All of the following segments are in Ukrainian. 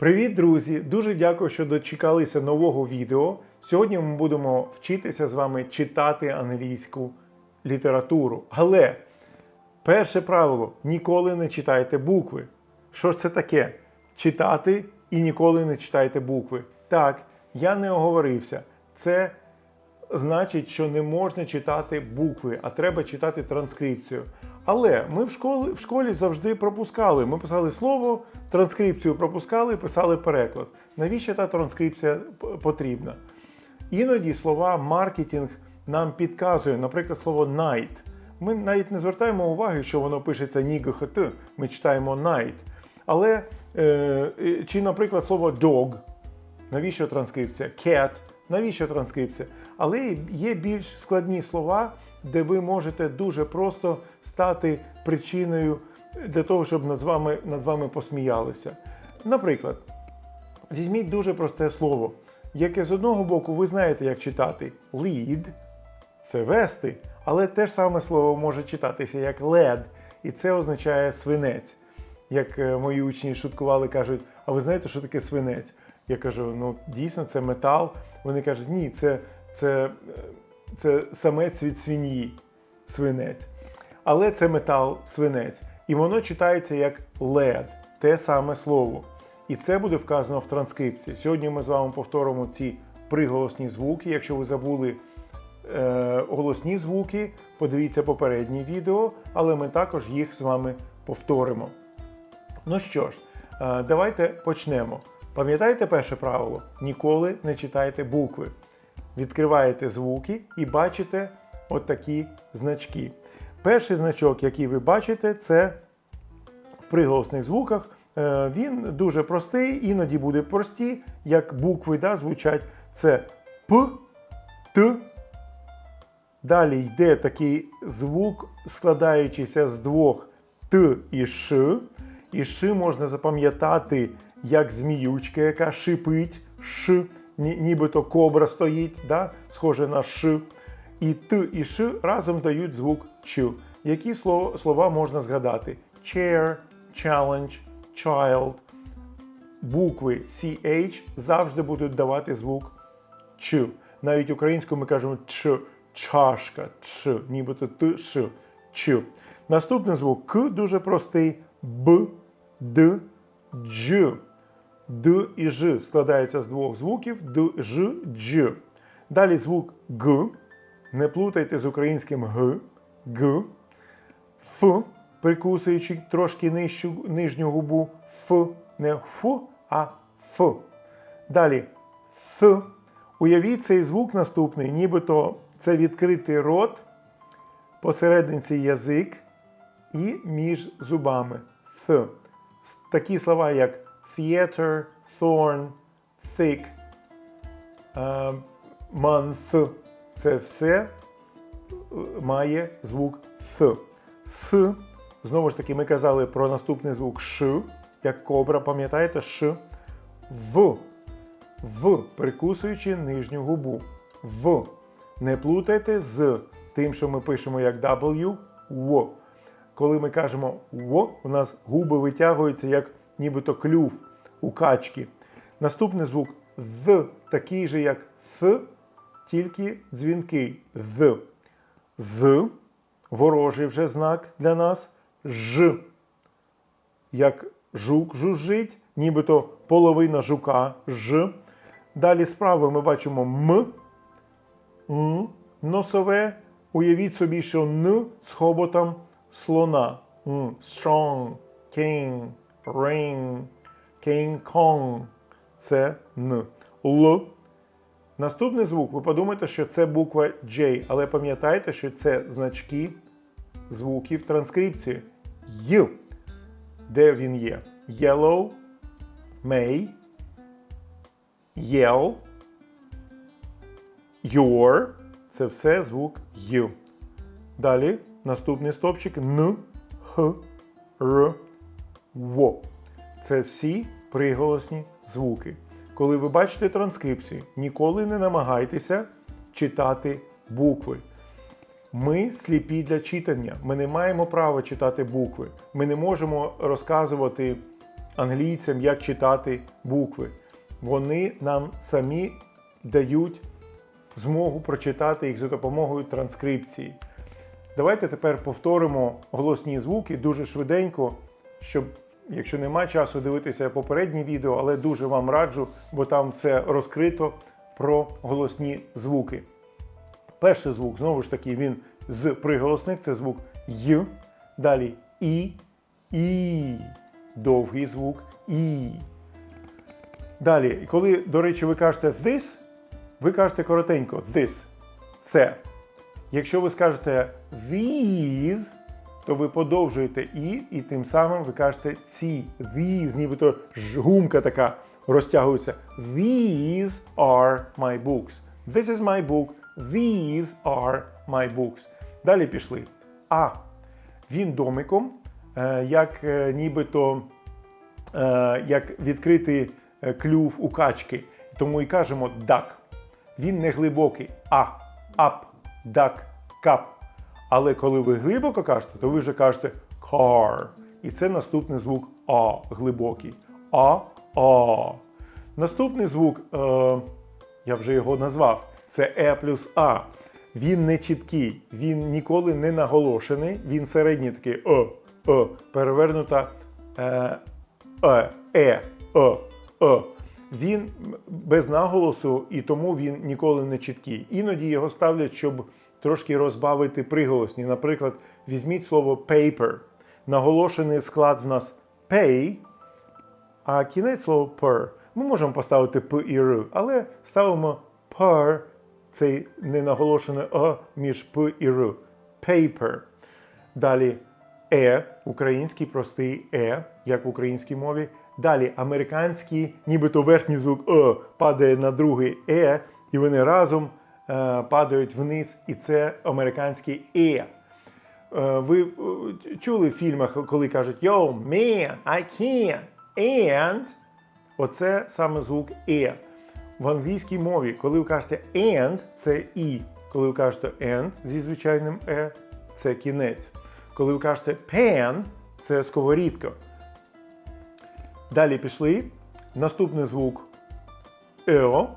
Привіт, друзі! Дуже дякую, що дочекалися нового відео. Сьогодні ми будемо вчитися з вами читати англійську літературу. Але перше правило ніколи не читайте букви. Що ж це таке? Читати і ніколи не читайте букви. Так, я не оговорився. Це значить, що не можна читати букви, а треба читати транскрипцію. Але ми в школі, в школі завжди пропускали. Ми писали слово, транскрипцію пропускали, писали переклад. Навіщо та транскрипція потрібна? Іноді слова маркетинг нам підказує, наприклад, слово night. Ми навіть не звертаємо уваги, що воно пишеться нігхт, ми читаємо night. Але е, чи, наприклад, слово dog, Навіщо транскрипція? Cat. Навіщо транскрипція? Але є більш складні слова, де ви можете дуже просто стати причиною для того, щоб над вами, над вами посміялися. Наприклад, візьміть дуже просте слово, яке з одного боку ви знаєте, як читати lead це вести, але те ж саме слово може читатися як led, і це означає свинець. Як е, мої учні шуткували, кажуть, а ви знаєте, що таке свинець? Я кажу, ну дійсно це метал. Вони кажуть, ні, це, це, е, це самець від свиньї, свинець. Але це метал свинець. І воно читається як лед, те саме слово. І це буде вказано в транскрипції. Сьогодні ми з вами повторимо ці приголосні звуки. Якщо ви забули е, голосні звуки, подивіться попереднє відео, але ми також їх з вами повторимо. Ну що ж, е, давайте почнемо. Пам'ятаєте перше правило? Ніколи не читайте букви. Відкриваєте звуки і бачите отакі значки. Перший значок, який ви бачите, це в приголосних звуках. Е, Він дуже простий, іноді буде прості, як букви да, звучать. Це П, Т. Далі йде такий звук, складаючийся з двох Т і Ш. І Ш можна запам'ятати як зміючка, яка шипить, Ш, ні- нібито кобра стоїть, да, схоже на Ш. І Т і Ш разом дають звук Ч. Які слова, слова можна згадати? Chair, challenge, child. Букви CH завжди будуть давати звук Ч. Навіть українською ми кажемо Ч, чашка, Ч, нібито Т, Ш, Ч. Наступний звук К дуже простий. Б, Д, Дж. Д і Ж складається з двох звуків Д, Ж, Дж. Далі звук Г. Не плутайте з українським Г. Г. Ф, прикусуючи трошки нижчу, нижню губу. Ф. Не Ф, а Ф. Далі Th. Уявіть цей звук наступний, нібито це відкритий рот, посерединці язик і між зубами. С- Такі слова, як theater, thorn, thick, е, month. Це все має звук Th. С. Знову ж таки, ми казали про наступний звук Ш, як кобра, пам'ятаєте? Ш. В. В, прикусуючи нижню губу. В. Не плутайте з тим, що ми пишемо як W, В. Коли ми кажемо В, у нас губи витягуються як нібито клюв у качки. Наступний звук З, такий же, як С, тільки дзвінкий. З. З. Ворожий вже знак для нас. Ж як жук жужжить, нібито половина жука ж. Далі справа ми бачимо М, М, носове. Уявіть собі, що Н з хоботом слона. М, strong, king, ring, king Kong. Це Н. Л. Наступний звук, ви подумаєте, що це буква J, але пам'ятайте, що це значки звуків транскрипції. Й. Де він є? Yellow, may, yell, your. Це все звук Й. Далі наступний стопчик Н, Х, Р, В. Це всі приголосні звуки. Коли ви бачите транскрипцію, ніколи не намагайтеся читати букви. Ми сліпі для читання. Ми не маємо права читати букви. Ми не можемо розказувати англійцям, як читати букви. Вони нам самі дають змогу прочитати їх за допомогою транскрипції. Давайте тепер повторимо голосні звуки дуже швиденько, щоб, якщо нема часу дивитися попереднє відео, але дуже вам раджу, бо там все розкрито про голосні звуки. Перший звук, знову ж таки, він з приголосних, це звук Й. Далі І, І. Довгий звук І. Далі, коли, до речі, ви кажете this, ви кажете коротенько this. Це. Якщо ви скажете these, то ви подовжуєте і, і тим самим ви кажете ці. These, нібито ж гумка така розтягується. These are my books. This is my book. These are my books. Далі пішли. А. Він домиком, е, як е, нібито е, як відкритий клюв у качки. Тому і кажемо duck. Він не глибокий. А, ап, duck, кап. Але коли ви глибоко кажете, то ви вже кажете car. І це наступний звук А глибокий. А, А. Наступний звук, е, я вже його назвав, це Е плюс А. Він не чіткий, він ніколи не наголошений, він середній такий Е, Е, перевернута е, Е, Е, Е, Е. Він без наголосу і тому він ніколи не чіткий. Іноді його ставлять, щоб трошки розбавити приголосні. Наприклад, візьміть слово paper. Наголошений склад в нас pay, а кінець слова per. Ми можемо поставити п і р, але ставимо per, цей ненаголошений о між п і р. Paper. Далі е, український простий е, як в українській мові. Далі американський, нібито верхній звук е падає на другий е, і вони разом падають вниз, і це американський е. Е, Ви е, чули в фільмах, коли кажуть Yo, man, I can't. And оце саме звук е. В англійській мові, коли ви кажете and, це і. Коли ви кажете and зі звичайним е, це кінець. Коли ви кажете pan, це сковорідка. Далі пішли. Наступний звук ео.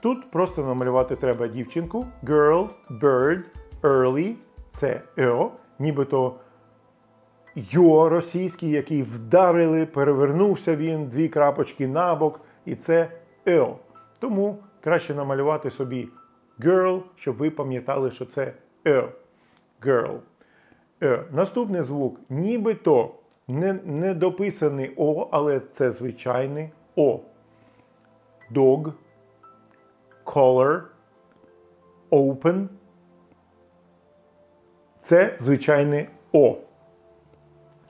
Тут просто намалювати треба дівчинку. Girl, bird, early це ео. Нібито йо російський, який вдарили, перевернувся він, дві крапочки набок, і це ео. Тому краще намалювати собі girl, щоб ви пам'ятали, що це е. Girl. Е. Наступний звук нібито не, не дописаний О, але це звичайний О. Dog, color, open. Це звичайний О.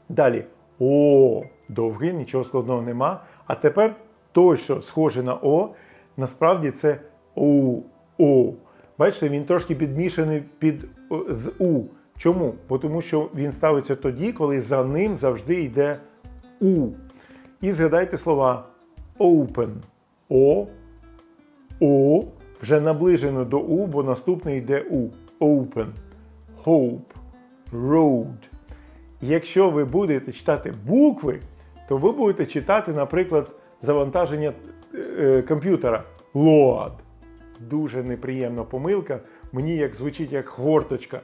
Далі О. Довгий, нічого складного нема. А тепер той, що схоже на О, насправді це У. О. Бачите, він трошки підмішаний під з У. Чому? Бо тому що він ставиться тоді, коли за ним завжди йде У. І згадайте слова open. О. О. Вже наближено до У, бо наступний йде У. Open. Hope. Road. Якщо ви будете читати букви, то ви будете читати, наприклад, завантаження е, комп'ютера. Load. Дуже неприємна помилка. Мені як звучить як хворточка.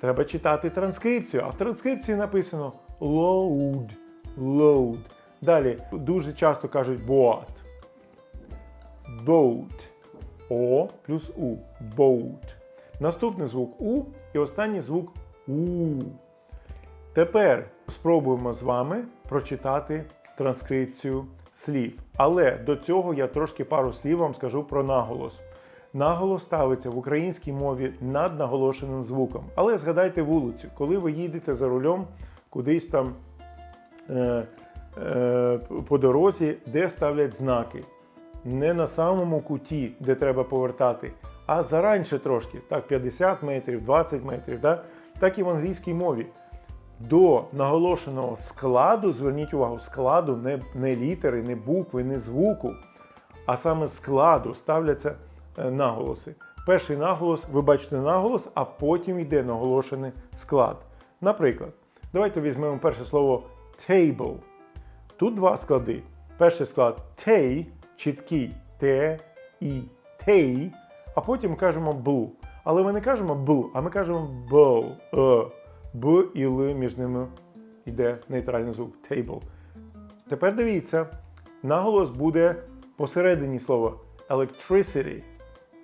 Треба читати транскрипцію, а в транскрипції написано load. Load. Далі дуже часто кажуть boat. Boat. О плюс У. Boat. Наступний звук У і останній звук У. Тепер спробуємо з вами прочитати транскрипцію слів. Але до цього я трошки пару слів вам скажу про наголос. Наголос ставиться в українській мові над наголошеним звуком. Але згадайте вулицю, коли ви їдете за рулем кудись там е, е, по дорозі, де ставлять знаки. Не на самому куті, де треба повертати, а заранше трошки, так, 50 метрів, 20 метрів, да? так і в англійській мові. До наголошеного складу, зверніть увагу, складу не, не літери, не букви, не звуку, а саме складу ставляться е, наголоси. Перший наголос, ви бачите наголос, а потім йде наголошений склад. Наприклад, давайте візьмемо перше слово table. Тут два склади. Перший склад тей, чіткий Т, І, тей, а потім кажемо бл. Але ми не кажемо бл, а ми кажемо бл. Е. Б і Л між ними йде нейтральний звук. Table. Тепер дивіться, наголос буде посередині слова electricity.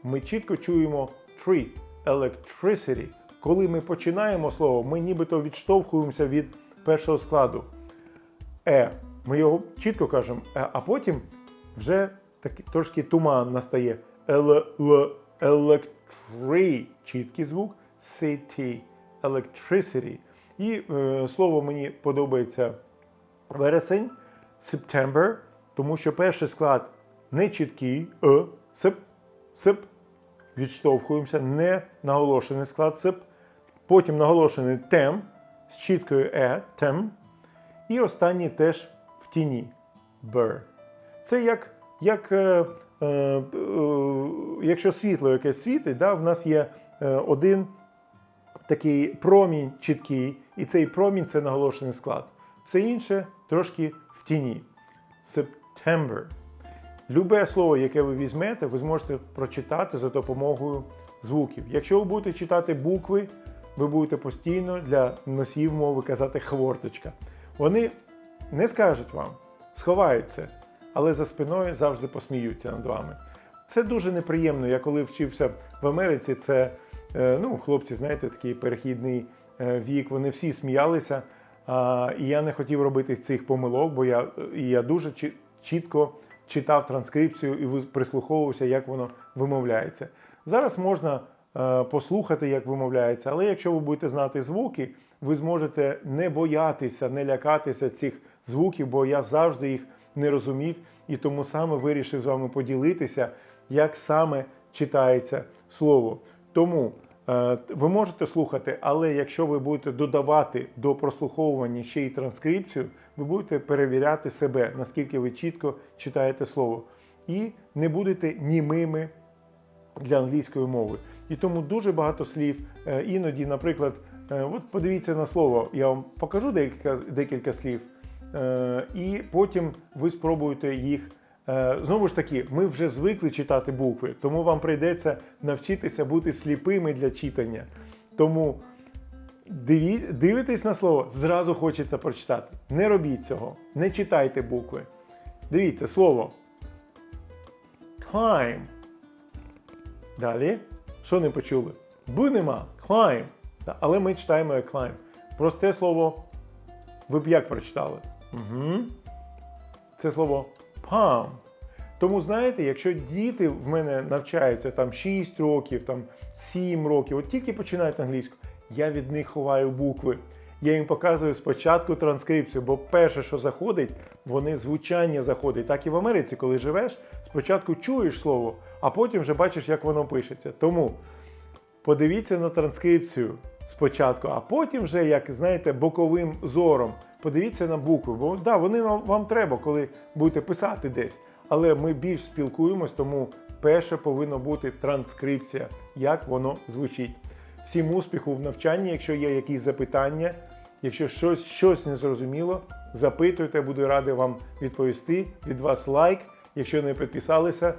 Ми чітко чуємо tree, electricity. Коли ми починаємо слово, ми нібито відштовхуємося від першого складу. Е. Ми його чітко кажемо, е, а потім вже такий трошки туман настає. Ел, л, electri, чіткий звук, city, electricity. І е, слово мені подобається вересень, September, тому що перший склад не чіткий, е, сип, сип, відштовхуємося, не наголошений склад сип, потім наголошений тем з чіткою е, тем, і останній теж в тіні бер. Це як, як е, е, е, якщо світло якесь світить, да, в нас є е, один такий промінь чіткий, і цей промінь це наголошений склад. Все інше трошки в тіні. September. Любе слово, яке ви візьмете, ви зможете прочитати за допомогою звуків. Якщо ви будете читати букви, ви будете постійно для носіїв мови казати хворточка. Вони не скажуть вам, сховаються, але за спиною завжди посміються над вами. Це дуже неприємно. Я коли вчився в Америці, це е, ну, хлопці, знаєте, такий перехідний е, вік, вони всі сміялися. І я не хотів робити цих помилок, бо я, і я дуже чітко читав транскрипцію і прислуховувався, як воно вимовляється. Зараз можна е, послухати, як вимовляється, але якщо ви будете знати звуки, ви зможете не боятися, не лякатися цих звуків, бо я завжди їх не розумів і тому саме вирішив з вами поділитися, як саме читається слово. Тому е, ви можете слухати, але якщо ви будете додавати до прослуховування ще й транскрипцію, ви будете перевіряти себе, наскільки ви чітко читаєте слово. І не будете німими для англійської мови. І тому дуже багато слів. Е, Іноді, наприклад, е, от подивіться на слово, я вам покажу декілька, декілька слів, і потім ви спробуєте їх. Е, Знову ж таки, ми вже звикли читати букви, тому вам прийдеться навчитися бути сліпими для читання. Тому дивитесь на слово, зразу хочеться прочитати. Не робіть цього, не читайте букви. Дивіться слово. Climb. Далі. Що не почули? Б нема. Climb. Але ми читаємо як climb. Просте слово. Ви б як прочитали? Угу. Це слово palm. Тому знаєте, якщо діти в мене навчаються там 6 років, там 7 років, от тільки починають англійську, я від них ховаю букви. Я їм показую спочатку транскрипцію, бо перше, що заходить, вони звучання заходить. Так і в Америці, коли живеш, спочатку чуєш слово, а потім вже бачиш, як воно пишеться. Тому подивіться на транскрипцію спочатку, а потім вже, як знаєте, боковим зором подивіться на букви. Бо да, вони вам, треба, коли будете писати десь. Але ми більш спілкуємось, тому перше повинна бути транскрипція, як воно звучить. Всім успіху в навчанні, якщо є якісь запитання, якщо щось, щось не запитуйте, буду радий вам відповісти. Від вас лайк. Якщо не підписалися,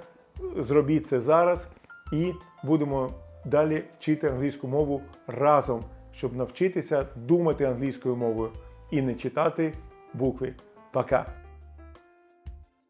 зробіть це зараз і будемо далі вчити англійську мову разом, щоб навчитися думати англійською мовою і не читати букви. Пока!